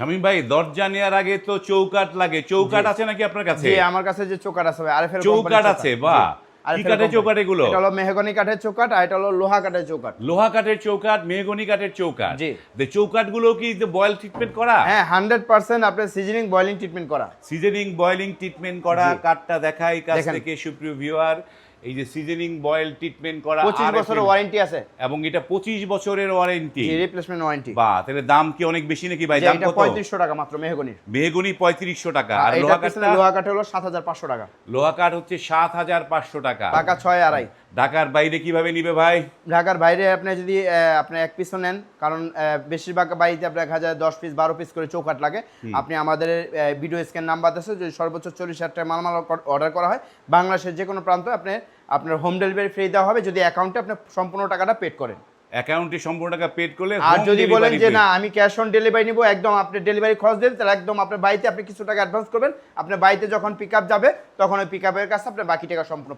শামীম ভাই দরজা নেওয়ার আগে তো চৌকাট লাগে। চৌকাট আছে নাকি আপনার কাছে? আমার কাছে যে চৌকাট আছে ভাই আরএফএল চৌকাট আছে বাহ। কি কাঠের চৌকাট এগুলো? এটা হলো মেহগনি কাঠের চৌকাট আর এটা হলো লোহা কাঠের চৌকাট লোহা কাঠের চৌকাট মেহগনি কাঠের চৌকাট জি। যে চৌকাটগুলো কি বয়েল ট্রিটমেন্ট করা? হ্যাঁ হান্ড্রেড পার্সেন্ট আপনার সিজনিং বয়লিং ট্রিটমেন্ট করা। সিজনিং বয়েলিং ট্রিটমেন্ট করা কাঠটা দেখাই কাছ। থেকে সুপ্রিয় ভিউয়ার এই যে সিজনিং বয়েল ট্রিটমেন্ট করা পঁচিশ RFL বছরের ওয়ারেন্টি আছে। এবং এটা পঁচিশ বছরের ওয়ারেন্টি জি রিপ্লেসমেন্ট ওয়ারেন্টি বা তাহলে দাম কি অনেক বেশি নাকি ভাই? দাম এটা কত? পঁয়ত্রিশশো টাকা মাত্র মেহগনির। মেহগনি পঁয়ত্রিশশো টাকা। আর লোহা কাঠ লোহা কাঠ হলো সাত হাজার পাঁচশো টাকা। লোহা কাঠ হচ্ছে সাত হাজার পাঁচশো টাকা। টাকা ছয় আড়াই। ঢাকার বাইরে কীভাবে নিবে ভাই? ঢাকার বাইরে আপনি যদি আপনি এক পিসও নেন কারণ বেশিরভাগ বাড়িতে আপনার দেখা যায় দশ পিস বারো পিস করে চৌকাট লাগে। আপনি আমাদের ভিডিও স্ক্যান নাম্বার আছে যদি সর্বোচ্চ চল্লিশ হাজার টাকা মালমাল অর্ডার করা হয় বাংলাদেশের যে কোনো প্রান্ত আপনি আপনার হোম ডেলিভারি ফ্রি দেওয়া হবে যদি অ্যাকাউন্টে আপনি সম্পূর্ণ টাকাটা পেড করেন। অ্যাকাউন্টে সম্পূর্ণ টাকা পেড করলে আর যদি বলেন যে না আমি ক্যাশ অন ডেলিভারি নিবো একদম আপনি ডেলিভারি খরচ দেন তাহলে একদম আপনার বাড়িতে আপনি কিছু টাকা অ্যাডভান্স করবেন আপনার বাড়িতে যখন পিক আপ যাবে তখন ওই পিক আপের কাছে আপনার বাকি টাকা সম্পূর্ণ